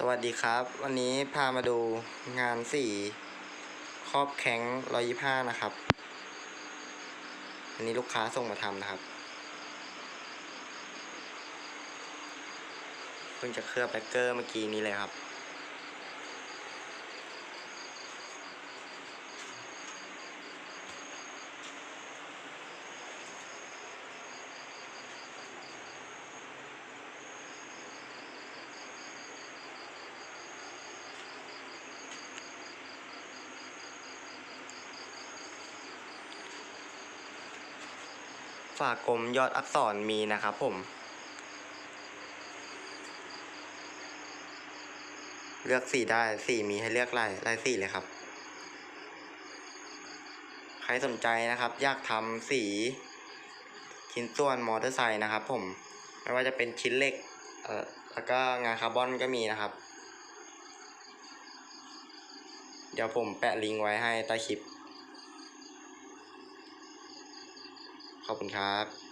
สวัสดีครับ วันนี้พามาดูงานสีครอบแข้ง125นะครับ อันนี้ลูกค้าส่งมาทำนะครับ เพิ่งจะเคลือบแบคเกอร์เมื่อกี้นี้เลยครับ ฝากกลมยอดอักษรมีนะครับผม เลือกสีได้สีมีให้เลือกลายลายสีเลยครับ ใครสนใจนะครับ อยากทำสีชิ้นส่วนมอเตอร์ไซค์นะครับผม ไม่ว่าจะเป็นชิ้นเหล็กเอ่อแล้วก็งานคาร์บอนก็มีนะครับ เดี๋ยวผมแปะลิงก์ไว้ให้ใต้คลิป ขอบคุณครับ